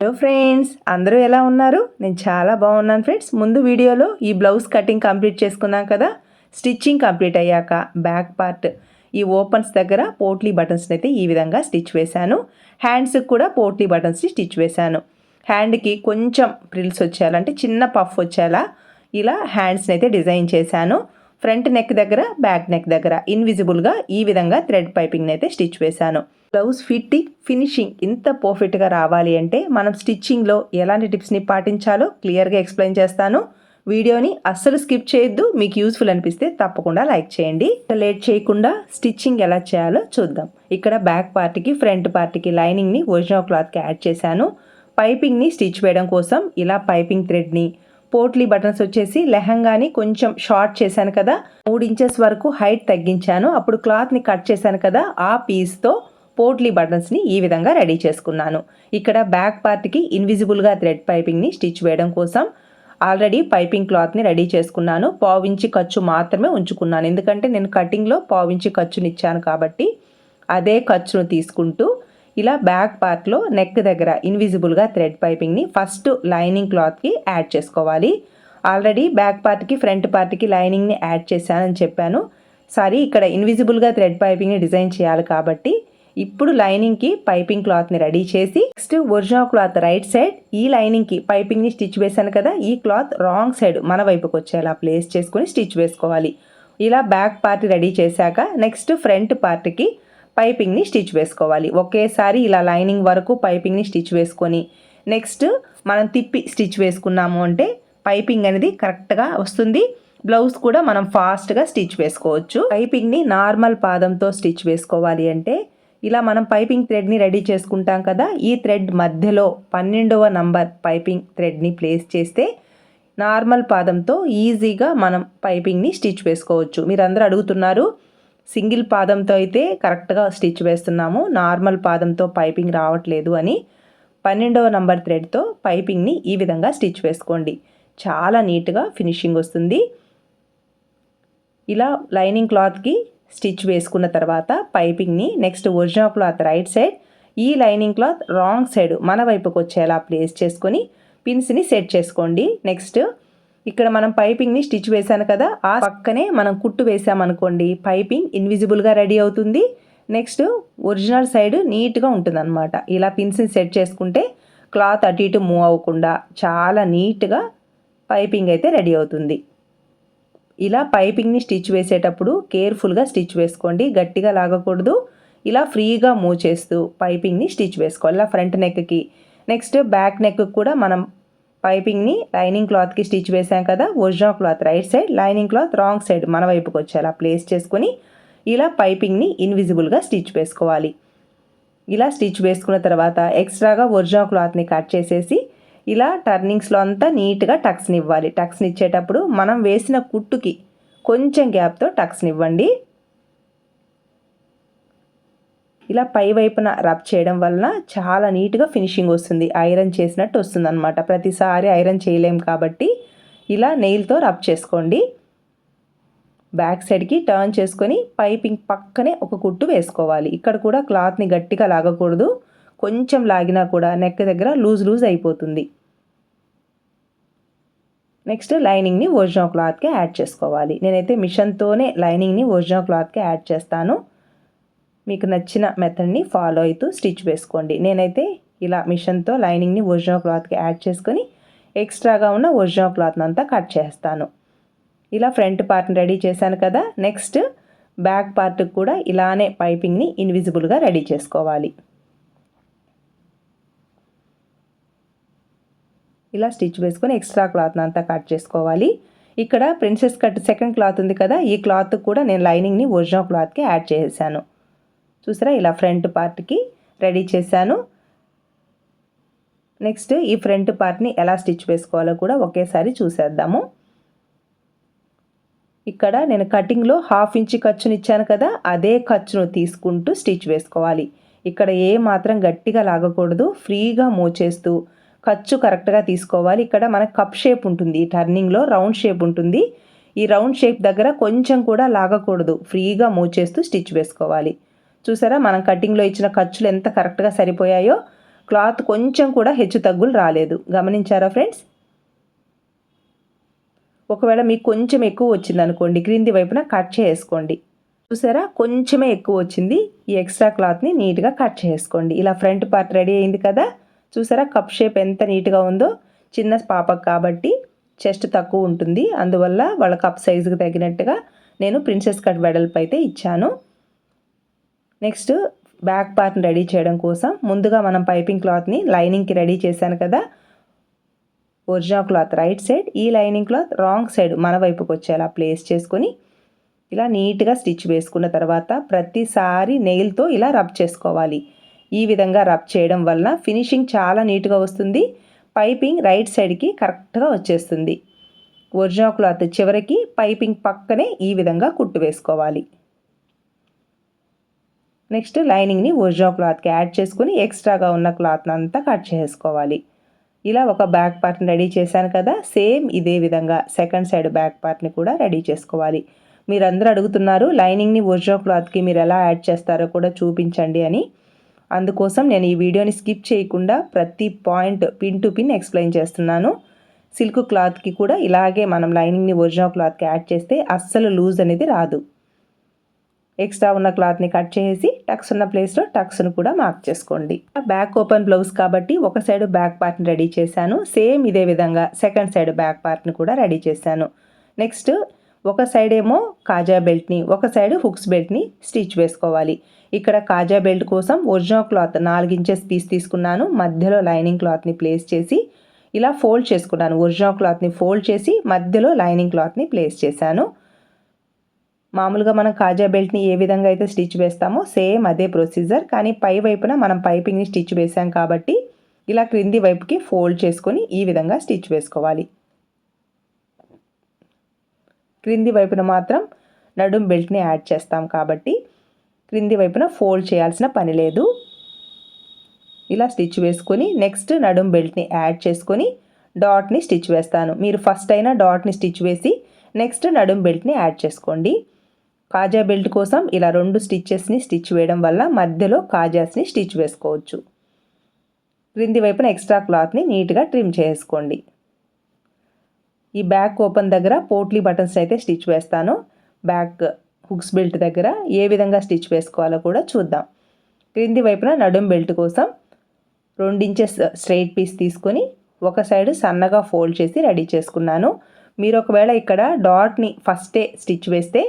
Hello friends అందరూ ఎలా ఉన్నారు? నేను చాలా బాగున్నాను ఫ్రెండ్స్ ముందు వీడియోలో ఈ బ్లౌజ్ కటింగ్ కంప్లీట్ చేసుకున్నాం కదా? స్టిచ్చింగ్ కంప్లీట్ అయ్యాక బ్యాక్ పార్ట్ ఈ ఓపెన్స్ దగ్గర పోట్లీ బటన్స్ని అయితే ఈ విధంగా స్టిచ్ వేశాను. హ్యాండ్స్కి కూడా పోట్లీ బటన్స్ని స్టిచ్ వేశాను. హ్యాండ్కి కొంచెం ప్రిల్స్ వచ్చేయాలంటే చిన్న పఫ్ వచ్చేలా ఇలా హ్యాండ్స్ని అయితే డిజైన్ చేశాను. ఫ్రంట్ నెక్ దగ్గర బ్యాక్ నెక్ దగ్గర ఇన్విజిబుల్గా ఈ విధంగా థ్రెడ్ పైపింగ్ని అయితే స్టిచ్ వేశాను. బ్లౌజ్ ఫిట్టింగ్ ఫినిషింగ్ ఇంత పర్ఫెక్ట్గా రావాలి అంటే మనం స్టిచ్చింగ్లో ఎలాంటి టిప్స్ని పాటించాలో క్లియర్గా ఎక్స్ప్లెయిన్ చేస్తాను. వీడియోని అస్సలు స్కిప్ చేయొద్దు. మీకు యూస్ఫుల్ అనిపిస్తే తప్పకుండా లైక్ చేయండి. లేట్ చేయకుండా స్టిచ్చింగ్ ఎలా చేయాలో చూద్దాం. ఇక్కడ బ్యాక్ పార్ట్కి ఫ్రంట్ పార్ట్కి లైనింగ్ని ఒరిజినల్ క్లాత్కి యాడ్ చేశాను. పైపింగ్ని స్టిచ్ వేయడం కోసం ఇలా పైపింగ్ థ్రెడ్ని పోట్లీ బటన్స్ వచ్చేసి లెహంగాని కొంచెం షార్ట్ చేశాను కదా మూడు ఇంచెస్ వరకు హైట్ తగ్గించాను. అప్పుడు క్లాత్ని కట్ చేశాను కదా ఆ పీస్తో పోట్లీ బటన్స్ని ఈ విధంగా రెడీ చేసుకున్నాను. ఇక్కడ బ్యాక్ పార్ట్కి ఇన్విజిబుల్గా థ్రెడ్ పైపింగ్ని స్టిచ్ వేయడం కోసం ఆల్రెడీ పైపింగ్ క్లాత్ని రెడీ చేసుకున్నాను. పావించి ఖర్చు మాత్రమే ఉంచుకున్నాను. ఎందుకంటే నేను కటింగ్లో పావించి ఖర్చునిచ్చాను కాబట్టి అదే ఖర్చును తీసుకుంటూ ఇలా బ్యాక్ పార్ట్లో నెక్ దగ్గర ఇన్విజిబుల్గా థ్రెడ్ పైపింగ్ని ఫస్ట్ లైనింగ్ క్లాత్కి యాడ్ చేసుకోవాలి. ఆల్రెడీ బ్యాక్ పార్ట్కి ఫ్రంట్ పార్ట్కి లైనింగ్ని యాడ్ చేశానని చెప్పాను. సారీ ఇక్కడ ఇన్విజిబుల్గా థ్రెడ్ పైపింగ్ని డిజైన్ చేయాలి కాబట్టి ఇప్పుడు లైనింగ్కి పైపింగ్ క్లాత్ని రెడీ చేసి next original cloth right side ఈ లైనింగ్కి పైపింగ్ని స్టిచ్ వేశాను కదా ఈ క్లాత్ రాంగ్ సైడ్ మన వైపుకి వచ్చేలా ప్లేస్ చేసుకొని స్టిచ్ వేసుకోవాలి. ఇలా బ్యాక్ పార్ట్ రెడీ చేశాక నెక్స్ట్ ఫ్రంట్ పార్ట్కి పైపింగ్ని స్టిచ్ వేసుకోవాలి. ఒకేసారి ఇలా లైనింగ్ వరకు పైపింగ్ని స్టిచ్ వేసుకొని నెక్స్ట్ మనం తిప్పి స్టిచ్ వేసుకున్నాము అంటే పైపింగ్ అనేది కరెక్ట్గా వస్తుంది. బ్లౌజ్ కూడా మనం ఫాస్ట్గా స్టిచ్ వేసుకోవచ్చు. పైపింగ్ని నార్మల్ పాదంతో స్టిచ్ వేసుకోవాలి అంటే ఇలా మనం పైపింగ్ థ్రెడ్ని రెడీ చేసుకుంటాం కదా ఈ థ్రెడ్ మధ్యలో పన్నెండవ నంబర్ పైపింగ్ థ్రెడ్ని ప్లేస్ చేస్తే నార్మల్ పాదంతో ఈజీగా మనం పైపింగ్ని స్టిచ్ వేసుకోవచ్చు. మీరు అందరూ అడుగుతున్నారు సింగిల్ పాదంతో అయితే కరెక్ట్గా స్టిచ్ వేస్తున్నాము నార్మల్ పాదంతో పైపింగ్ రావట్లేదు అని. పన్నెండవ నంబర్ థ్రెడ్తో పైపింగ్ని ఈ విధంగా స్టిచ్ వేసుకోండి. చాలా నీట్గా ఫినిషింగ్ వస్తుంది. ఇలా లైనింగ్ క్లాత్కి స్టిచ్ వేసుకున్న తర్వాత పైపింగ్ని next original cloth right side ఈ లైనింగ్ క్లాత్ రాంగ్ సైడ్ మన వైపుకి వచ్చేలా ప్లేస్ చేసుకొని పిన్స్ని సెట్ చేసుకోండి. నెక్స్ట్ ఇక్కడ మనం పైపింగ్ని స్టిచ్ వేసాను కదా ఆ పక్కనే మనం కుట్టు వేసామనుకోండి పైపింగ్ ఇన్విజిబుల్గా రెడీ అవుతుంది. నెక్స్ట్ ఒరిజినల్ సైడ్ నీట్గా ఉంటుంది అనమాట ఇలా పిన్స్ని సెట్ చేసుకుంటే క్లాత్ అటు ఇటు మూవ్ అవ్వకుండా చాలా నీట్గా పైపింగ్ అయితే రెడీ అవుతుంది. ఇలా పైపింగ్ని స్టిచ్ వేసేటప్పుడు కేర్ఫుల్గా స్టిచ్ వేసుకోండి గట్టిగా లాగకూడదు. ఇలా ఫ్రీగా మూవ్ చేస్తూ పైపింగ్ని స్టిచ్ వేసుకోవాలి. ఇలా ఫ్రంట్ నెక్కి. నెక్స్ట్ బ్యాక్ నెక్ కూడా మనం పైపింగ్ని లైనింగ్ క్లాత్కి స్టిచ్ వేసాం కదా original cloth right side lining cloth wrong side మన వైపుకి వచ్చేలా ప్లేస్ చేసుకొని ఇలా పైపింగ్ని ఇన్విజిబుల్గా స్టిచ్ వేసుకోవాలి. ఇలా స్టిచ్ వేసుకున్న తర్వాత ఎక్స్ట్రాగా ఒరిజినల్ క్లాత్ని కట్ చేసేసి ఇలా టర్నింగ్స్లో అంతా నీట్గా టక్స్ని ఇవ్వాలి టక్స్ని ఇచ్చేటప్పుడు మనం వేసిన కుట్టుకి కొంచెం గ్యాప్తో టక్స్ని ఇవ్వండి ఇలా పై వైపున రబ్ చేయడం వలన చాలా నీట్గా ఫినిషింగ్ వస్తుంది. ఐరన్ చేసినట్టు వస్తుంది అనమాట ప్రతిసారి ఐరన్ చేయలేం కాబట్టి ఇలా నెయిల్తో రబ్ చేసుకోండి. బ్యాక్ సైడ్కి టర్న్ చేసుకొని పైపింగ్ పక్కనే ఒక కుట్టు వేసుకోవాలి. ఇక్కడ కూడా క్లాత్ని గట్టిగా లాగకూడదు. కొంచెం లాగినా కూడా నెక్ దగ్గర లూజ్ లూజ్ అయిపోతుంది. నెక్స్ట్ లైనింగ్ని ఒరిజినల్ క్లాత్కి యాడ్ చేసుకోవాలి. నేనైతే మిషన్తోనే లైనింగ్ని ఒరిజినల్ క్లాత్కి యాడ్ చేస్తాను. మీకు నచ్చిన మెథడ్ని ఫాలో అవుతూ స్టిచ్ వేసుకోండి. నేనైతే ఇలా మిషన్తో లైనింగ్ని ఒరిజినల్ క్లాత్కి యాడ్ చేసుకొని ఎక్స్ట్రాగా ఉన్న ఒరిజినల్ క్లాత్ని అంతా కట్ చేస్తాను. ఇలా ఫ్రంట్ పార్ట్ని రెడీ చేశాను కదా నెక్స్ట్ బ్యాక్ పార్ట్కి కూడా ఇలానే పైపింగ్ని ఇన్విజిబుల్గా రెడీ చేసుకోవాలి. ఇలా స్టిచ్ వేసుకొని ఎక్స్ట్రా క్లాత్ని అంతా కట్ చేసుకోవాలి. ఇక్కడ ప్రిన్సెస్ కట్ సెకండ్ క్లాత్ ఉంది కదా ఈ క్లాత్ కూడా నేను లైనింగ్ని ఒరిజినల్ క్లాత్కి యాడ్ చేశాను చూసారా? ఇలా ఫ్రంట్ పార్ట్కి రెడీ చేశాను. నెక్స్ట్ ఈ ఫ్రంట్ పార్ట్ని ఎలా స్టిచ్ వేసుకోవాలో కూడా ఒకేసారి చూసేద్దాము. ఇక్కడ నేను కటింగ్లో హాఫ్ ఇంచ్ ఖర్చుని ఇచ్చాను కదా అదే ఖర్చును తీసుకుంటూ స్టిచ్ వేసుకోవాలి. ఇక్కడ ఏ మాత్రం గట్టిగా లాగకూడదు ఫ్రీగా మూవ్ చేస్తూ ఖర్చు కరెక్ట్గా తీసుకోవాలి. ఇక్కడ మనకు కప్ షేప్ ఉంటుంది. ఈ టర్నింగ్లో రౌండ్ షేప్ ఉంటుంది. ఈ రౌండ్ షేప్ దగ్గర కొంచెం కూడా లాగకూడదు. ఫ్రీగా మూవ్ చేస్తూ స్టిచ్ వేసుకోవాలి. చూసారా? మనం కటింగ్లో ఇచ్చిన ఖర్చులు ఎంత కరెక్ట్గా సరిపోయాయో క్లాత్ కొంచెం కూడా హెచ్చు తగ్గులు రాలేదు. గమనించారా ఫ్రెండ్స్? ఒకవేళ మీకు కొంచెం ఎక్కువ వచ్చింది అనుకోండి క్రింది వైపున కట్ చేసుకోండి చూసారా? కొంచెమే ఎక్కువ వచ్చింది. ఈ ఎక్స్ట్రా క్లాత్ని నీట్గా కట్ చేసుకోండి ఇలా ఫ్రంట్ పార్ట్ రెడీ అయింది కదా? చూసారా? కప్ షేప్ ఎంత నీట్గా ఉందో చిన్న పాపకు కాబట్టి చెస్ట్ తక్కువ ఉంటుంది. అందువల్ల వాళ్ళ కప్ సైజుకి తగినట్టుగా నేను ప్రిన్సెస్ కట్ వెడల్పు అయితే ఇచ్చాను. నెక్స్ట్ బ్యాక్ పార్ట్ని రెడీ చేయడం కోసం ముందుగా మనం పైపింగ్ క్లాత్ని లైనింగ్కి రెడీ చేశాను కదా? Original cloth right side. ఈ లైనింగ్ క్లాత్ రాంగ్ సైడ్ మన వైపుకి వచ్చేలా ప్లేస్ చేసుకొని ఇలా నీట్గా స్టిచ్ వేసుకున్న తర్వాత ప్రతిసారి నెయిల్తో ఇలా రబ్ చేసుకోవాలి. ఈ విధంగా రబ్ చేయడం వల్ల ఫినిషింగ్ చాలా నీట్గా వస్తుంది. పైపింగ్ రైట్ సైడ్కి కరెక్ట్గా వచ్చేస్తుంది. ఒరిజినల్ క్లాత్ చివరికి పైపింగ్ పక్కనే ఈ విధంగా కుట్టు వేసుకోవాలి. నెక్స్ట్ లైనింగ్ని ఒరిజినల్ క్లాత్కి యాడ్ చేసుకుని ఎక్స్ట్రాగా ఉన్న క్లాత్ని అంతా కట్ చేసుకోవాలి. ఇలా ఒక బ్యాక్ పార్ట్ని రెడీ చేశాను కదా సేమ్ ఇదే విధంగా సెకండ్ సైడ్ బ్యాక్ పార్ట్ని కూడా రెడీ చేసుకోవాలి. మీరందరూ అడుగుతున్నారు లైనింగ్ని ఒరిజినల్ క్లాత్కి మీరు ఎలా యాడ్ చేస్తారో కూడా చూపించండి అని. అందుకోసం నేను ఈ వీడియోని స్కిప్ చేయకుండా ప్రతి point pin to pin explain చేస్తున్నాను. సిల్క్ క్లాత్కి కూడా ఇలాగే మనం లైనింగ్ని ఒరిజినల్ క్లాత్కి యాడ్ చేస్తే అస్సలు లూజ్ అనేది రాదు. ఎక్స్ట్రా ఉన్న క్లాత్ని కట్ చేసి టక్స్ ఉన్న ప్లేస్లో టక్స్ను కూడా మార్క్ చేసుకోండి. బ్యాక్ ఓపెన్ బ్లౌజ్ కాబట్టి ఒక సైడ్ బ్యాక్ పార్ట్ని రెడీ చేశాను. సేమ్ ఇదే విధంగా సెకండ్ సైడ్ బ్యాక్ పార్ట్ని కూడా రెడీ చేశాను. నెక్స్ట్ ఒక సైడ్ ఏమో కాజా బెల్ట్ని ఒక సైడ్ హుక్స్ బెల్ట్ని స్టిచ్ వేసుకోవాలి. ఇక్కడ కాజా బెల్ట్ కోసం ఒరిజినల్ క్లాత్ నాలుగు ఇంచెస్ పీస్ తీసుకున్నాను. మధ్యలో లైనింగ్ క్లాత్ని ప్లేస్ చేసి ఇలా ఫోల్డ్ చేసుకున్నాను. ఒరిజినల్ క్లాత్ని ఫోల్డ్ చేసి మధ్యలో లైనింగ్ క్లాత్ని ప్లేస్ చేశాను. మామూలుగా మనం కాజా బెల్ట్ని ఏ విధంగా అయితే స్టిచ్ వేస్తామో సేమ్ అదే ప్రొసీజర్ కానీ పై వైపున మనం పైపింగ్ని స్టిచ్ వేసాం కాబట్టి ఇలా క్రింది వైపుకి ఫోల్డ్ చేసుకొని ఈ విధంగా స్టిచ్ వేసుకోవాలి. క్రింది వైపున మాత్రం నడుం బెల్ట్ని యాడ్ చేస్తాం కాబట్టి క్రింది వైపున ఫోల్డ్ చేయాల్సిన పని లేదు. ఇలా స్టిచ్ వేసుకొని నెక్స్ట్ నడుం బెల్ట్ని యాడ్ చేసుకొని డాట్ని స్టిచ్ వేస్తాను. మీరు ఫస్ట్ అయినా డాట్ని స్టిచ్ వేసి నెక్స్ట్ నడుం బెల్ట్ని యాడ్ చేసుకోండి. కాజా బెల్ట్ కోసం ఇలా రెండు స్టిచ్చెస్ని స్టిచ్ వేయడం వల్ల మధ్యలో కాజాస్ని స్టిచ్ వేసుకోవచ్చు. క్రింది వైపున ఎక్స్ట్రా క్లాత్ని నీట్గా ట్రిమ్ చేసుకోండి. ఈ బ్యాక్ ఓపెన్ దగ్గర పోట్లీ బటన్స్ అయితే స్టిచ్ వేస్తాను. బ్యాక్ హుక్స్ బెల్ట్ దగ్గర ఏ విధంగా స్టిచ్ వేసుకోవాలో కూడా చూద్దాం. క్రింది వైపున నడుం బెల్ట్ కోసం ఇంచెస్ స్ట్రైట్ పీస్ తీసుకొని ఒక సైడ్ సన్నగా ఫోల్డ్ చేసి రెడీ చేసుకున్నాను. మీరు ఒకవేళ ఇక్కడ డాట్ని ఫస్టే స్టిచ్ వేస్తే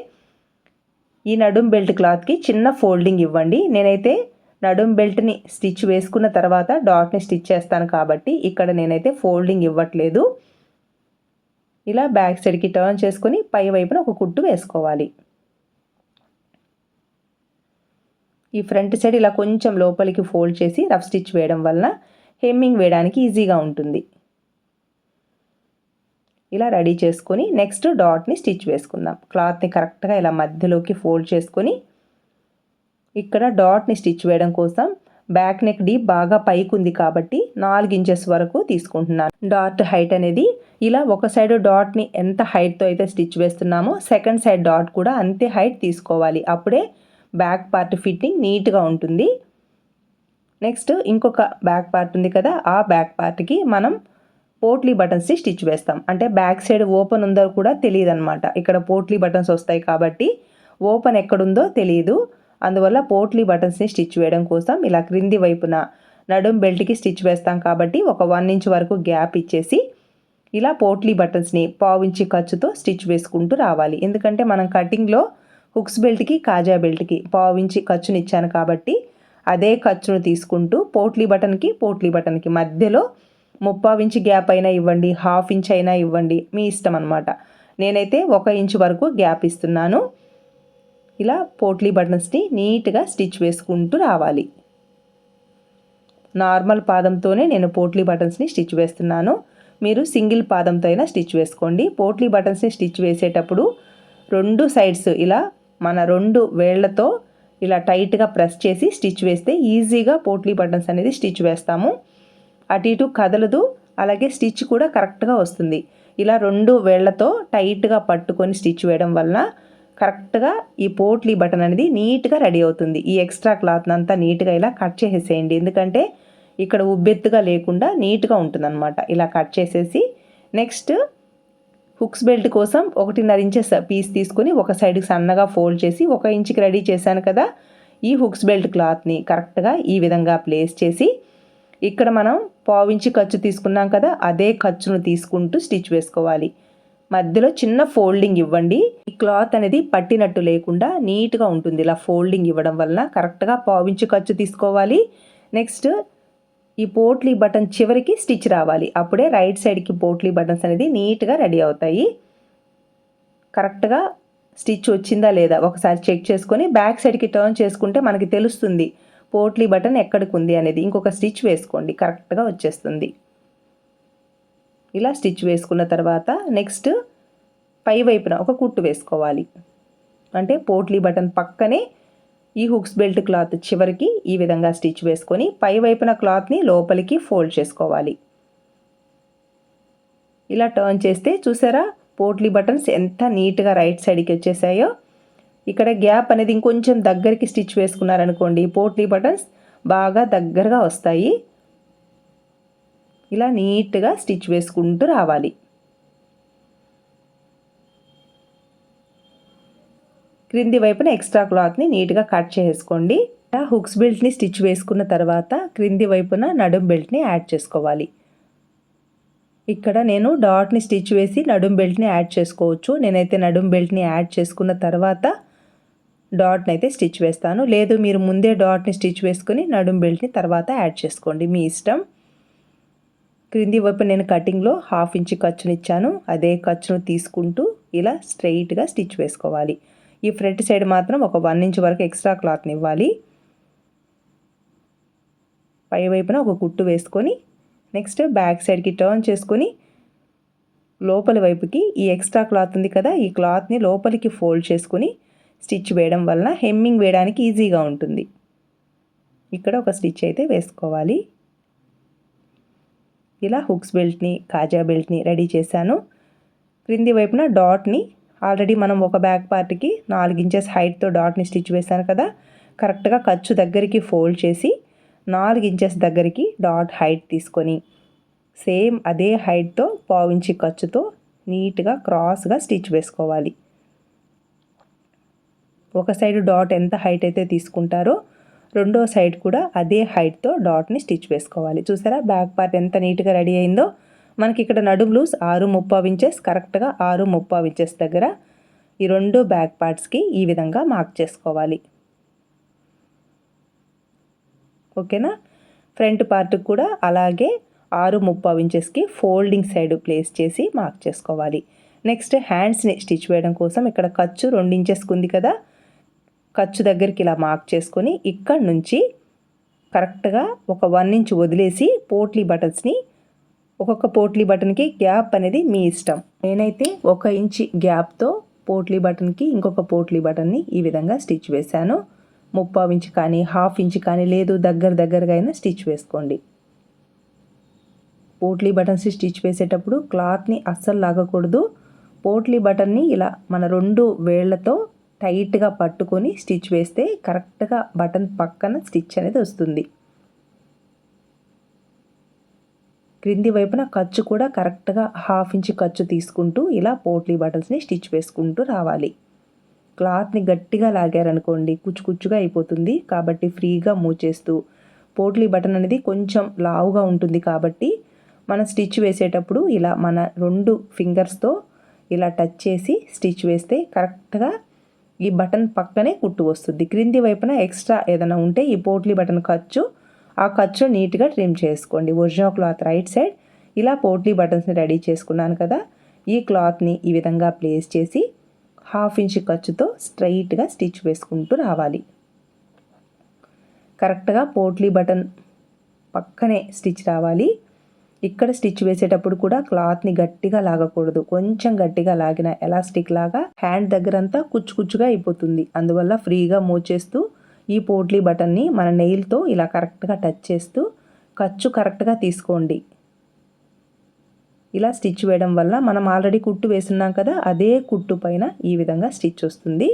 ఈ నడుం బెల్ట్ క్లాత్కి చిన్న ఫోల్డింగ్ ఇవ్వండి. నేనైతే నడుం బెల్ట్ని స్టిచ్ వేసుకున్న తర్వాత డాట్ని స్టిచ్ చేస్తాను కాబట్టి ఇక్కడ నేనైతే ఫోల్డింగ్ ఇవ్వట్లేదు. ఇలా బ్యాక్ సైడ్కి టర్న్ చేసుకొని పై వైపున ఒక కుట్టు వేసుకోవాలి. ఈ ఫ్రంట్ సైడ్ ఇలా కొంచెం లోపలికి ఫోల్డ్ చేసి రఫ్ స్టిచ్ వేయడం వలన హెమ్మింగ్ వేయడానికి ఈజీగా ఉంటుంది. ఇలా రెడీ చేసుకొని నెక్స్ట్ డాట్ని స్టిచ్ వేసుకుందాం. క్లాత్ని కరెక్ట్గా ఇలా మధ్యలోకి ఫోల్డ్ చేసుకొని ఇక్కడ డాట్ని స్టిచ్ వేయడం కోసం బ్యాక్ నెక్ డీప్ బాగా పైకి ఉంది కాబట్టి నాలుగు ఇంచెస్ వరకు తీసుకుంటున్నాను. డాట్ హైట్ అనేది ఇలా ఒక సైడ్ డాట్ని ఎంత హైట్తో అయితే స్టిచ్ వేస్తున్నామో సెకండ్ సైడ్ డాట్ కూడా అంతే హైట్ తీసుకోవాలి. అప్పుడే బ్యాక్ పార్ట్ ఫిట్టింగ్ నీట్గా ఉంటుంది. నెక్స్ట్ ఇంకొక బ్యాక్ పార్ట్ ఉంది కదా ఆ బ్యాక్ పార్ట్కి మనం పోట్లీ బటన్స్ని స్టిచ్ వేస్తాం. అంటే బ్యాక్ సైడ్ ఓపెన్ ఉందో కూడా తెలియదు అనమాట ఇక్కడ పోట్లీ బటన్స్ వస్తాయి కాబట్టి ఓపెన్ ఎక్కడుందో తెలియదు. అందువల్ల పోట్లీ బటన్స్ని స్టిచ్ వేయడం కోసం ఇలా క్రింది వైపున నడుం బెల్ట్కి స్టిచ్ వేస్తాం కాబట్టి ఒక వన్ ఇంచ్ వరకు గ్యాప్ ఇచ్చేసి ఇలా పోట్లీ బటన్స్ని పావించి ఖర్చుతో స్టిచ్ వేసుకుంటూ రావాలి. ఎందుకంటే మనం కటింగ్లో హుక్స్ బెల్ట్కి కాజా బెల్ట్కి పావించి ఖర్చుని ఇచ్చాను కాబట్టి అదే ఖర్చును తీసుకుంటూ పోట్లీ బటన్కి పోట్లీ బటన్కి మధ్యలో ఇంచు గ్యాప్ అయినా ఇవ్వండి హాఫ్ ఇంచ్ అయినా ఇవ్వండి మీ ఇష్టం అనమాట నేనైతే ఒక ఇంచ్ వరకు గ్యాప్ ఇస్తున్నాను. ఇలా పోట్లీ బటన్స్ని నీట్గా స్టిచ్ వేసుకుంటూ రావాలి. నార్మల్ పాదంతోనే నేను పోట్లీ బటన్స్ని స్టిచ్ వేస్తున్నాను. మీరు సింగిల్ పాదంతో అయినా స్టిచ్ వేసుకోండి. పోట్లీ బటన్స్ని స్టిచ్ వేసేటప్పుడు రెండు సైడ్స్ ఇలా మన రెండు వేళ్ళతో ఇలా టైట్గా ప్రెస్ చేసి స్టిచ్ వేస్తే ఈజీగా పోట్లీ బటన్స్ అనేది స్టిచ్ వేస్తాము. అటు ఇటు కదలదు. అలాగే స్టిచ్ కూడా కరెక్ట్గా వస్తుంది. ఇలా రెండు వేళ్ళతో టైట్గా పట్టుకొని స్టిచ్ వేయడం వలన కరెక్ట్గా ఈ పోట్లీ బటన్ అనేది నీట్గా రెడీ అవుతుంది. ఈ ఎక్స్ట్రా క్లాత్ అంతా నీట్గా ఇలా కట్ చేసేసేయండి ఎందుకంటే ఇక్కడ ఉబ్బెత్తుగా లేకుండా నీట్గా ఉంటుందన్నమాట. ఇలా కట్ చేసేసి నెక్స్ట్ హుక్స్ బెల్ట్ కోసం ఒకటిన్నర ఇంచెస్ పీస్ తీసుకొని ఒక సైడ్కి సన్నగా ఫోల్డ్ చేసి ఒక ఇంచుకి రెడీ చేశాను కదా ఈ హుక్స్ బెల్ట్ క్లాత్ని కరెక్ట్గా ఈ విధంగా ప్లేస్ చేసి ఇక్కడ మనం పావించి ఖర్చు తీసుకున్నాం కదా అదే ఖర్చును తీసుకుంటూ స్టిచ్ వేసుకోవాలి. మధ్యలో చిన్న ఫోల్డింగ్ ఇవ్వండి. ఈ క్లాత్ అనేది పట్టినట్టు లేకుండా నీట్గా ఉంటుంది. ఇలా ఫోల్డింగ్ ఇవ్వడం వలన కరెక్ట్గా పావించి ఖర్చు తీసుకోవాలి. నెక్స్ట్ ఈ పోట్లీ బటన్ చివరికి స్టిచ్ రావాలి. అప్పుడే రైట్ సైడ్కి పోట్లీ బటన్స్ అనేది నీట్గా రెడీ అవుతాయి. కరెక్ట్గా స్టిచ్ వచ్చిందా లేదా ఒకసారి చెక్ చేసుకొని బ్యాక్ సైడ్కి టర్న్ చేసుకుంటే మనకి తెలుస్తుంది పోట్లీ బటన్ ఎక్కడికి ఉంది అనేది. ఇంకొక స్టిచ్ వేసుకోండి. కరెక్ట్గా వచ్చేస్తుంది. ఇలా స్టిచ్ వేసుకున్న తర్వాత నెక్స్ట్ పై వైపున ఒక కుట్టు వేసుకోవాలి. అంటే పోట్లీ బటన్ పక్కనే ఈ హుక్స్ బెల్ట్ క్లాత్ చివరికి ఈ విధంగా స్టిచ్ వేసుకొని పై వైపున క్లాత్ని లోపలికి ఫోల్డ్ చేసుకోవాలి. ఇలా టర్న్ చేస్తే చూసారా? పోట్లీ బటన్స్ ఎంత నీట్గా రైట్ సైడ్కి వచ్చేసాయో. ఇక్కడ గ్యాప్ అనేది ఇంకొంచెం దగ్గరికి స్టిచ్ వేసుకున్నారనుకోండి పోట్లీ బటన్స్ బాగా దగ్గరగా వస్తాయి. ఇలా నీట్గా స్టిచ్ వేసుకుంటూ రావాలి. క్రింది వైపున ఎక్స్ట్రా క్లాత్ని నీట్గా కట్ చేసుకోండి. హుక్స్ బెల్ట్ని స్టిచ్ వేసుకున్న తర్వాత క్రింది వైపున నడుం బెల్ట్ని యాడ్ చేసుకోవాలి. ఇక్కడ నేను డాట్ని స్టిచ్ వేసి నడుం బెల్ట్ని యాడ్ చేసుకోవచ్చు. నేనైతే నడుం బెల్ట్ని యాడ్ చేసుకున్న తర్వాత డాట్ని అయితే స్టిచ్ వేస్తాను. లేదు మీరు ముందే డాట్ని స్టిచ్ వేసుకుని నడుం బెల్ట్ని తర్వాత యాడ్ చేసుకోండి. మీ ఇష్టం. క్రింది వైపు నేను కటింగ్లో హాఫ్ ఇంచ్ ఖర్చునిచ్చాను. అదే ఖర్చును తీసుకుంటూ ఇలా స్ట్రెయిట్గా స్టిచ్ వేసుకోవాలి. ఈ ఫ్రంట్ సైడ్ మాత్రం ఒక వన్ ఇంచ్ వరకు ఎక్స్ట్రా క్లాత్ని ఇవ్వాలి పై వైపున ఒక కుట్టు వేసుకొని నెక్స్ట్ బ్యాక్ సైడ్కి టర్న్ చేసుకొని లోపలి వైపుకి ఈ ఎక్స్ట్రా క్లాత్ ఉంది కదా ఈ క్లాత్ని లోపలికి ఫోల్డ్ చేసుకొని స్టిచ్ వేయడం వలన హెమ్మింగ్ వేయడానికి ఈజీగా ఉంటుంది. ఇక్కడ ఒక స్టిచ్ అయితే వేసుకోవాలి. ఇలా హుక్స్ బెల్ట్ని కాజా బెల్ట్ని రెడీ చేశాను. క్రింది వైపున డాట్ని ఆల్రెడీ మనం ఒక బ్యాక్ పార్ట్కి నాలుగు ఇంచెస్ హైట్తో డాట్ని స్టిచ్ వేశాను కదా కరెక్ట్గా ఖర్చు దగ్గరికి ఫోల్డ్ చేసి నాలుగు ఇంచెస్ దగ్గరికి డాట్ హైట్ తీసుకొని సేమ్ అదే హైట్తో పావించి ఖర్చుతో నీట్గా క్రాస్గా స్టిచ్ వేసుకోవాలి. ఒక సైడ్ డాట్ ఎంత హైట్ అయితే తీసుకుంటారో రెండో సైడ్ కూడా అదే హైట్తో డాట్ని స్టిచ్ వేసుకోవాలి. చూసారా? బ్యాక్ పార్ట్ ఎంత నీట్గా రెడీ అయిందో మనకి ఇక్కడ నడుము లూస్ ఆరు ముప్పావు ఇంచెస్ కరెక్ట్గా ఆరు ముప్పావు ఇంచెస్ దగ్గర ఈ రెండు బ్యాక్ పార్ట్స్కి ఈ విధంగా మార్క్ చేసుకోవాలి. ఓకేనా? ఫ్రంట్ పార్ట్కి కూడా అలాగే ఆరు ముప్పావు ఇంచెస్కి ఫోల్డింగ్ సైడ్ ప్లేస్ చేసి మార్క్ చేసుకోవాలి. నెక్స్ట్ హ్యాండ్స్ని స్టిచ్ వేయడం కోసం ఇక్కడ ఖర్చు రెండు ఇంచెస్కి ఉంది కదా? ఖర్చు దగ్గరికి ఇలా మార్క్ చేసుకొని ఇక్కడ నుంచి కరెక్ట్గా ఒక వన్ ఇంచ్ వదిలేసి పోట్లీ బటన్స్ని ఒక్కొక్క పోట్లీ బటన్కి గ్యాప్ అనేది మీ ఇష్టం. నేనైతే ఒక ఇంచి గ్యాప్తో పోట్లీ బటన్కి ఇంకొక పోట్లీ బటన్ని ఈ విధంగా స్టిచ్ వేశాను. ముప్పావు ఇంచ్ కానీ హాఫ్ ఇంచ్ కానీ లేదు దగ్గర దగ్గరగా అయినా స్టిచ్ వేసుకోండి. పోట్లీ బటన్స్ స్టిచ్ వేసేటప్పుడు క్లాత్ని అస్సలు లాగకూడదు. పోట్లీ బటన్ని ఇలా మన రెండు వేళ్ళతో టైట్గా పట్టుకొని స్టిచ్ వేస్తే కరెక్ట్గా బటన్ పక్కన స్టిచ్ అనేది వస్తుంది. క్రింది వైపున ఖర్చు కూడా కరెక్ట్గా హాఫ్ ఇంచ్ ఖర్చు తీసుకుంటూ ఇలా పోట్లీ బటన్స్ని స్టిచ్ వేసుకుంటూ రావాలి. క్లాత్ని గట్టిగా లాగారనుకోండి కుచ్చు కుచ్చుగా అయిపోతుంది. కాబట్టి ఫ్రీగా మూవ్ చేస్తూ పోట్లీ బటన్ అనేది కొంచెం లావుగా ఉంటుంది కాబట్టి మనం స్టిచ్ వేసేటప్పుడు ఇలా మన రెండు ఫింగర్స్తో ఇలా టచ్ చేసి స్టిచ్ వేస్తే కరెక్ట్గా ఈ బటన్ పక్కనే కుట్టు వస్తుంది. క్రింది వైపున ఎక్స్ట్రా ఏదైనా ఉంటే ఈ పోట్లీ బటన్ ఖర్చు ఆ ఖర్చు నీట్గా ట్రిమ్ చేసుకోండి. Original cloth right side. ఇలా పోట్లీ బటన్స్ని రెడీ చేసుకున్నాను కదా. ఈ క్లాత్ని ఈ విధంగా ప్లేస్ చేసి హాఫ్ ఇంచ్ ఖర్చుతో స్ట్రైట్గా స్టిచ్ వేసుకుంటూ రావాలి. కరెక్ట్గా పోట్లీ బటన్ పక్కనే స్టిచ్ రావాలి. ఇక్కడ స్టిచ్ వేసేటప్పుడు కూడా క్లాత్ని గట్టిగా లాగకూడదు. కొంచెం గట్టిగా లాగిన ఎలాస్టిక్ లాగా హ్యాండ్ దగ్గరంతా కుచ్చు కుచ్చుగా అయిపోతుంది. అందువల్ల ఫ్రీగా మూవ్ చేస్తూ ఈ పోట్లీ బటన్ని మన నెయిల్తో ఇలా కరెక్ట్గా టచ్ చేస్తూ ఖర్చు కరెక్ట్గా తీసుకోండి. ఇలా స్టిచ్ వేయడం వల్ల మనం ఆల్రెడీ కుట్టు వేసున్నాం కదా అదే కుట్టు పైన ఈ విధంగా స్టిచ్ వస్తుంది.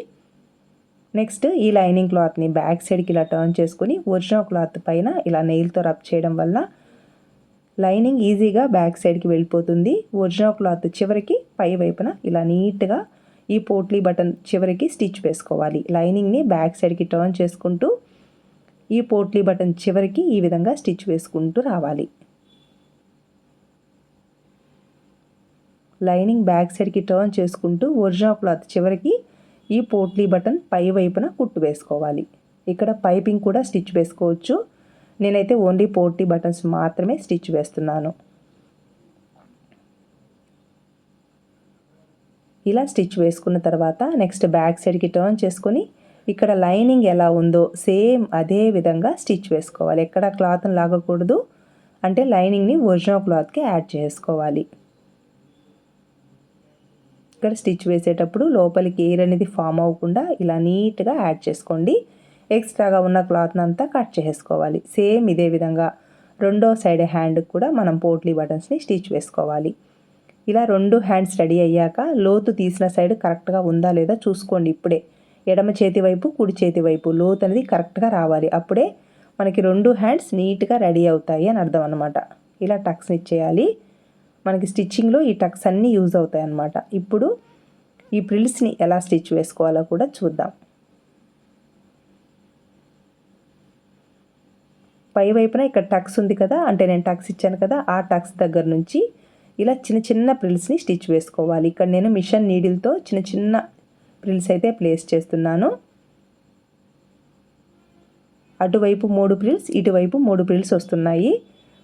నెక్స్ట్ ఈ లైనింగ్ క్లాత్ని బ్యాక్ సైడ్కి ఇలా టర్న్ చేసుకొని ఒరిజినల్ క్లాత్ పైన ఇలా నెయిల్తో రబ్ చేయడం వల్ల లైనింగ్ ఈజీగా బ్యాక్ సైడ్కి వెళ్ళిపోతుంది. ఒరిజినల్ క్లాత్ చివరికి పై వైపున ఇలా నీట్గా ఈ పోట్లీ బటన్ చివరికి స్టిచ్ వేసుకోవాలి. లైనింగ్ని బ్యాక్ సైడ్కి టర్న్ చేసుకుంటూ ఈ పోట్లీ బటన్ చివరికి ఈ విధంగా స్టిచ్ వేసుకుంటూ రావాలి. లైనింగ్ బ్యాక్ సైడ్కి టర్న్ చేసుకుంటూ ఒరిజినల్ క్లాత్ చివరికి ఈ పోట్లీ బటన్ పై వైపున కుట్టు వేసుకోవాలి. ఇక్కడ పైపింగ్ కూడా స్టిచ్ వేసుకోవచ్చు. నేనైతే ఓన్లీ పోట్లీ బటన్స్ మాత్రమే స్టిచ్ వేస్తున్నాను. ఇలా స్టిచ్ వేసుకున్న తర్వాత నెక్స్ట్ బ్యాక్ సైడ్కి టర్న్ చేసుకొని ఇక్కడ లైనింగ్ ఎలా ఉందో సేమ్ అదే విధంగా స్టిచ్ వేసుకోవాలి. ఎక్కడ క్లాత్ని లాగకూడదు. అంటే లైనింగ్ని ఒరిజినల్ క్లాత్కి యాడ్ చేసుకోవాలి. ఇక్కడ స్టిచ్ వేసేటప్పుడు లోపలికి ఎయిర్ అనేది ఫామ్ అవ్వకుండా ఇలా నీట్గా యాడ్ చేసుకోండి. ఎక్స్ట్రాగా ఉన్న క్లాత్ని అంతా కట్ చేసుకోవాలి. సేమ్ ఇదే విధంగా రెండో సైడ్ హ్యాండ్కి కూడా మనం పోట్లీ బటన్స్ని స్టిచ్ వేసుకోవాలి. ఇలా రెండు హ్యాండ్స్ రెడీ అయ్యాక లోతు తీసిన సైడ్ కరెక్ట్గా ఉందా లేదా చూసుకోండి ఇప్పుడే. ఎడమ చేతి వైపు కుడి చేతి వైపు లోతు అనేది కరెక్ట్గా రావాలి. అప్పుడే మనకి రెండు హ్యాండ్స్ నీట్గా రెడీ అవుతాయి అని అర్థం అనమాట ఇలా టక్స్ ఇచ్చేయాలి. మనకి స్టిచ్చింగ్లో ఈ టక్స్ అన్నీ యూజ్ అవుతాయి అన్నమాట. ఇప్పుడు ఈ ప్రిల్స్ని ఎలా స్టిచ్ వేసుకోవాలో కూడా చూద్దాం. పై వైపున ఇక్కడ టక్స్ ఉంది కదా అంటే నేను టక్స్ ఇచ్చాను కదా ఆ టక్స్ దగ్గర నుంచి ఇలా చిన్న చిన్న ప్రిల్స్ని స్టిచ్ వేసుకోవాలి. ఇక్కడ నేను మిషన్ నీడిల్తో చిన్న చిన్న ప్రిల్స్ అయితే ప్లేస్ చేస్తున్నాను. అటువైపు మూడు ప్రిల్స్ ఇటువైపు మూడు ప్రిల్స్ వస్తున్నాయి.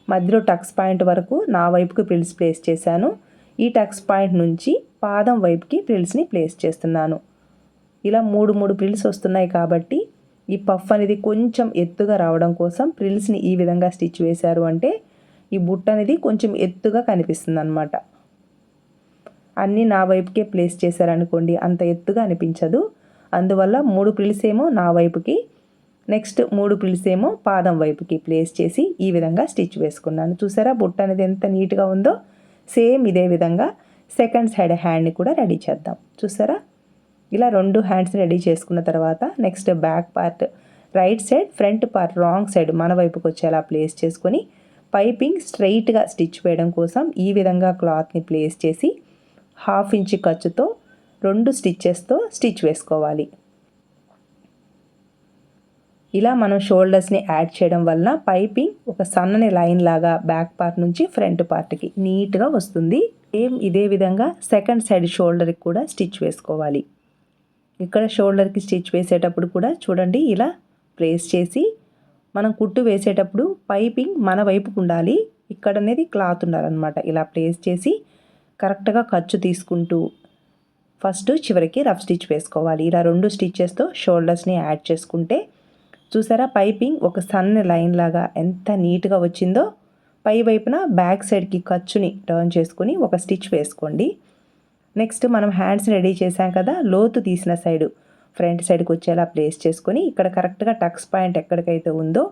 మధ్యలో టక్స్ పాయింట్ వరకు నా వైపుకి ప్రిల్స్ ప్లేస్ చేశాను. ఈ టక్స్ పాయింట్ నుంచి పాదం వైపుకి ప్రిల్స్ని ప్లేస్ చేస్తున్నాను. ఇలా మూడు మూడు ప్రిల్స్ వస్తున్నాయి కాబట్టి ఈ పఫ్ అనేది కొంచెం ఎత్తుగా రావడం కోసం ప్రిల్స్ని ఈ విధంగా స్టిచ్ వేశారు అంటే ఈ బుట్ట అనేది కొంచెం ఎత్తుగా కనిపిస్తుంది అనమాట అన్నీ నా వైపుకే ప్లేస్ చేశారనుకోండి అంత ఎత్తుగా అనిపించదు. అందువల్ల మూడు ప్రిల్స్ ఏమో నా వైపుకి నెక్స్ట్ మూడు ప్రిల్స్ ఏమో పాదం వైపుకి ప్లేస్ చేసి ఈ విధంగా స్టిచ్ వేసుకున్నాను. చూసారా బుట్ట అనేది ఎంత నీట్గా ఉందో? సేమ్ ఇదే విధంగా సెకండ్ సైడ్ హ్యాండ్ని కూడా రెడీ చేద్దాం. చూసారా? ఇలా రెండు హ్యాండ్స్ రెడీ చేసుకున్న తర్వాత next back part right side front part wrong side మన వైపుకి వచ్చేలా ప్లేస్ చేసుకొని పైపింగ్ స్ట్రైట్గా స్టిచ్ వేయడం కోసం ఈ విధంగా క్లాత్ని ప్లేస్ చేసి హాఫ్ ఇంచ్ ఖర్చుతో రెండు స్టిచ్చెస్తో స్టిచ్ వేసుకోవాలి. ఇలా మనం షోల్డర్స్ని యాడ్ చేయడం వలన పైపింగ్ ఒక సన్నని లైన్ లాగా బ్యాక్ పార్ట్ నుంచి ఫ్రంట్ పార్ట్కి నీట్గా వస్తుంది. సేమ్ ఇదే విధంగా సెకండ్ సైడ్ షోల్డర్కి కూడా స్టిచ్ వేసుకోవాలి. ఇక్కడ షోల్డర్కి స్టిచ్ వేసేటప్పుడు కూడా చూడండి ఇలా ప్లేస్ చేసి మనం కుట్టు వేసేటప్పుడు పైపింగ్ మన వైపుకు ఉండాలి. ఇక్కడ అనేది క్లాత్ ఉండాలన్నమాట. ఇలా ప్లేస్ చేసి కరెక్ట్గా ఖర్చు తీసుకుంటూ ఫస్ట్ చివరికి రఫ్ స్టిచ్ వేసుకోవాలి. ఇలా రెండు స్టిచ్చెస్తో షోల్డర్స్ని యాడ్ చేసుకుంటే చూసారా పైపింగ్ ఒక సన్న లైన్ లాగా ఎంత నీట్గా వచ్చిందో. పై వైపున బ్యాక్ సైడ్కి ఖర్చుని టర్న్ చేసుకుని ఒక స్టిచ్ వేసుకోండి. నెక్స్ట్ మనం హ్యాండ్స్ రెడీ చేసాం కదా లోతు తీసిన సైడు. ఫ్రంట్ సైడ్కి వచ్చేలా ప్లేస్ చేసుకొని ఇక్కడ కరెక్ట్గా టక్స్ పాయింట్ ఎక్కడికైతే ఉందో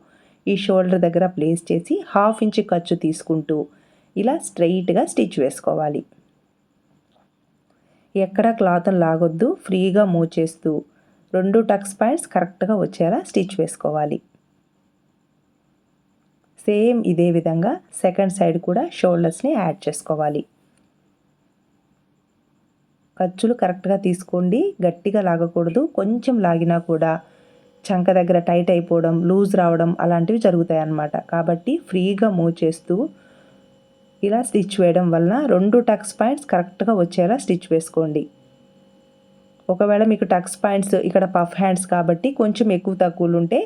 ఈ షోల్డర్ దగ్గర ప్లేస్ చేసి హాఫ్ ఇంచ్ ఖర్చు తీసుకుంటూ ఇలా స్ట్రైట్గా స్టిచ్ వేసుకోవాలి. ఎక్కడ క్లాత్ని లాగొద్దు ఫ్రీగా మూవ్ చేస్తూ రెండు టక్స్ పాయింట్స్ కరెక్ట్గా వచ్చేలా స్టిచ్ వేసుకోవాలి. సేమ్ ఇదే విధంగా సెకండ్ సైడ్ కూడా షోల్డర్స్ని యాడ్ చేసుకోవాలి. ఖర్చులు కరెక్ట్గా తీసుకోండి గట్టిగా లాగకూడదు కొంచెం లాగినా కూడా చంక దగ్గర టైట్ అయిపోవడం లూజ్ రావడం అలాంటివి జరుగుతాయి అన్నమాట కాబట్టి ఫ్రీగా మూవ్ చేస్తూ ఇలా స్టిచ్ వేయడం వలన రెండు టక్స్ పాయింట్స్ కరెక్ట్గా వచ్చేలా స్టిచ్ వేసుకోండి. ఒకవేళ మీకు టక్స్ పాయింట్స్ ఇక్కడ పఫ్ హ్యాండ్స్ కాబట్టి కొంచెం ఎక్కువ తక్కువలు ఉంటే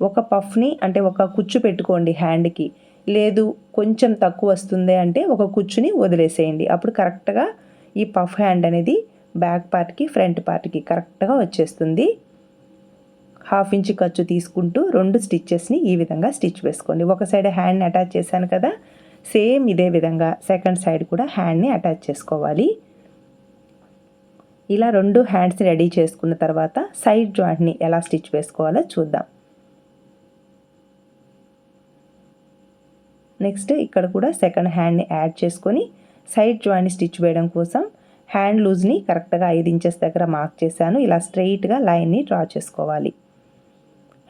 ఒక పఫ్ని అంటే ఒక కుచ్చు పెట్టుకోండి హ్యాండ్కి. లేదు కొంచెం తక్కువ వస్తుంది అంటే ఒక కుచ్చుని వదిలేసేయండి. అప్పుడు కరెక్ట్గా ఈ పఫ్ హ్యాండ్ అనేది బ్యాక్ పార్ట్కి ఫ్రంట్ పార్ట్కి కరెక్ట్గా వచ్చేస్తుంది. హాఫ్ ఇంచ్ ఖర్చు తీసుకుంటూ రెండు స్టిచ్చెస్ని ఈ విధంగా స్టిచ్ వేసుకోండి. ఒక సైడ్ హ్యాండ్ని అటాచ్ చేశాను కదా సేమ్ ఇదే విధంగా సెకండ్ సైడ్ కూడా హ్యాండ్ని అటాచ్ చేసుకోవాలి. ఇలా రెండు హ్యాండ్స్ రెడీ చేసుకున్న తర్వాత సైడ్ జాయింట్ని ఎలా స్టిచ్ వేసుకోవాలో చూద్దాం. నెక్స్ట్ ఇక్కడ కూడా సెకండ్ హ్యాండ్ని యాడ్ చేసుకొని సైడ్ జాయింట్ స్టిచ్ వేయడం కోసం హ్యాండ్ లూజ్ని కరెక్ట్గా ఐదు ఇంచెస్ దగ్గర మార్క్ చేశాను. ఇలా స్ట్రెయిట్గా లైన్ని డ్రా చేసుకోవాలి.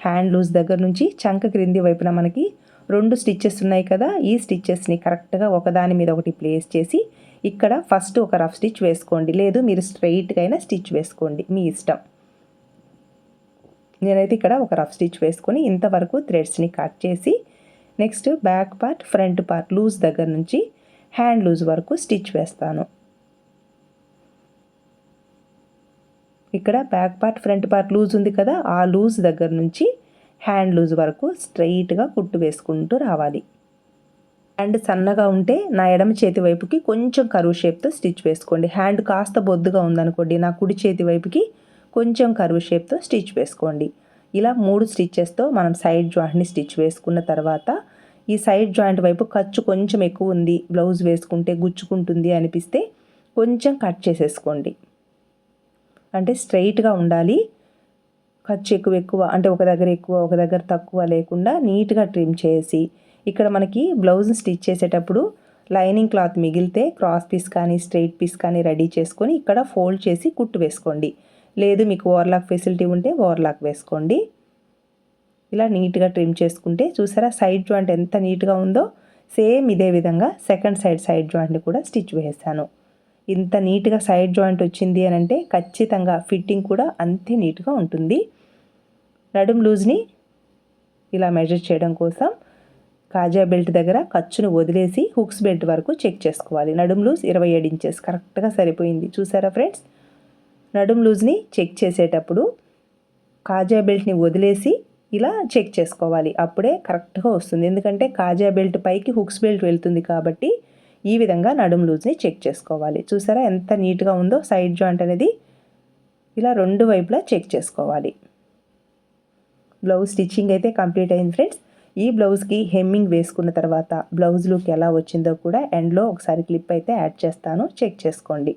హ్యాండ్ లూజ్ దగ్గర నుంచి చంక క్రింది వైపున మనకి రెండు స్టిచ్చెస్ ఉన్నాయి కదా ఈ స్టిచ్చెస్ని కరెక్ట్గా ఒకదాని మీద ఒకటి ప్లేస్ చేసి ఇక్కడ ఫస్ట్ ఒక రఫ్ స్టిచ్ వేసుకోండి. లేదు మీరు స్ట్రెయిట్గా అయినా స్టిచ్ వేసుకోండి. మీ ఇష్టం. నేనైతే ఇక్కడ ఒక రఫ్ స్టిచ్ వేసుకొని ఇంతవరకు థ్రెడ్స్ని కట్ చేసి next back part front part loose దగ్గర నుంచి హ్యాండ్ లూజ్ వరకు స్టిచ్ వేస్తాను. ఇక్కడ back part front part loose ఉంది కదా ఆ లూజ్ దగ్గర నుంచి హ్యాండ్ లూజ్ వరకు స్ట్రైట్గా కుట్టు వేసుకుంటూ రావాలి. హ్యాండ్ సన్నగా ఉంటే నా ఎడమ చేతి వైపుకి కొంచెం కరువు షేప్తో స్టిచ్ వేసుకోండి. హ్యాండ్ కాస్త బొద్దుగా ఉందనుకోండి నా కుడి చేతి వైపుకి కొంచెం కరువు షేప్తో స్టిచ్ వేసుకోండి. ఇలా మూడు స్టిచ్చెస్తో మనం సైడ్ జాయింట్ని స్టిచ్ వేసుకున్న తర్వాత ఈ సైడ్ జాయింట్ వైపు ఖర్చు కొంచెం ఎక్కువ ఉంది. బ్లౌజ్ వేసుకుంటే గుచ్చుకుంటుంది అనిపిస్తే కొంచెం కట్ చేసేసుకోండి. అంటే స్ట్రైట్గా ఉండాలి. ఖర్చు ఎక్కువ ఎక్కువ అంటే ఒక దగ్గర ఎక్కువ ఒక దగ్గర తక్కువ లేకుండా నీట్గా ట్రిమ్ చేసి ఇక్కడ మనకి బ్లౌజ్ స్టిచ్ చేసేటప్పుడు లైనింగ్ క్లాత్ మిగిలితే క్రాస్ పీస్ కానీ స్ట్రైట్ పీస్ కానీ రెడీ చేసుకొని ఇక్కడ ఫోల్డ్ చేసి కుట్టు వేసుకోండి. లేదు మీకు ఓవర్లాక్ ఫెసిలిటీ ఉంటే ఓవర్లాక్ వేసుకోండి. ఇలా నీట్గా ట్రిమ్ చేసుకుంటే చూసారా? సైడ్ జాయింట్ ఎంత నీట్గా ఉందో సేమ్ ఇదే విధంగా సెకండ్ సైడ్ సైడ్ జాయింట్ని కూడా స్టిచ్ వేసాను. ఇంత నీట్గా సైడ్ జాయింట్ వచ్చింది అని అంటే ఖచ్చితంగా ఫిట్టింగ్ కూడా అంతే నీట్గా ఉంటుంది. నడుం లూజ్ని ఇలా మెజర్ చేయడం కోసం కాజా బెల్ట్ దగ్గర ఖర్చును వదిలేసి హుక్స్ బెల్ట్ వరకు చెక్ చేసుకోవాలి. నడుం లూజ్ ఇరవై ఏడు ఇంచెస్ కరెక్ట్గా సరిపోయింది. చూసారా ఫ్రెండ్స్? నడుం లూజ్ని చెక్ చేసేటప్పుడు కాజా బెల్ట్ని వదిలేసి ఇలా చెక్ చేసుకోవాలి. అప్పుడే కరెక్ట్గా వస్తుంది. ఎందుకంటే కాజా బెల్ట్ పైకి హుక్స్ బెల్ట్ వెళ్తుంది కాబట్టి ఈ విధంగా నడుం లూజ్ని చెక్ చేసుకోవాలి. చూసారా ఎంత నీట్గా ఉందో సైడ్ జాయింట్ అనేది ఇలా రెండు వైపులా చెక్ చేసుకోవాలి. బ్లౌజ్ స్టిచ్చింగ్ అయితే కంప్లీట్ అయింది ఫ్రెండ్స్. ఈ బ్లౌజ్కి హెమ్మింగ్ వేసుకున్న తర్వాత బ్లౌజ్ లుక్ ఎలా వచ్చిందో కూడా ఎండ్లో ఒకసారి క్లిప్ అయితే యాడ్ చేస్తాను. చెక్ చేసుకోండి.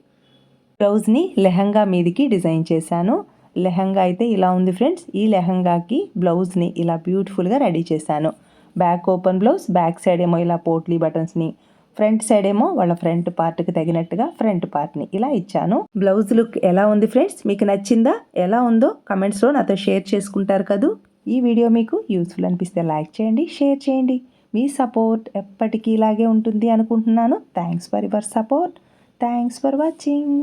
బ్లౌజ్ని లెహంగా మీదికి డిజైన్ చేశాను. లెహంగా అయితే ఇలా ఉంది ఫ్రెండ్స్. ఈ లెహంగాకి బ్లౌజ్ని ఇలా బ్యూటిఫుల్గా రెడీ చేశాను. Back open blouse back side ఏమో ఇలా పోట్లీ బటన్స్ని ఫ్రంట్ సైడ్ ఏమో వాళ్ళ ఫ్రంట్ పార్ట్కి తగినట్టుగా ఫ్రంట్ పార్ట్ని ఇలా ఇచ్చాను. బ్లౌజ్ లుక్ ఎలా ఉంది ఫ్రెండ్స్? మీకు నచ్చిందా? ఎలా ఉందో కమెంట్స్లో నాతో షేర్ చేసుకుంటారు కదూ. ఈ వీడియో మీకు యూస్ఫుల్ అనిపిస్తే లైక్ చేయండి షేర్ చేయండి. మీ సపోర్ట్ ఎప్పటికీ ఇలాగే ఉంటుంది అనుకుంటున్నాను. Thanks for your support. Thanks for watching.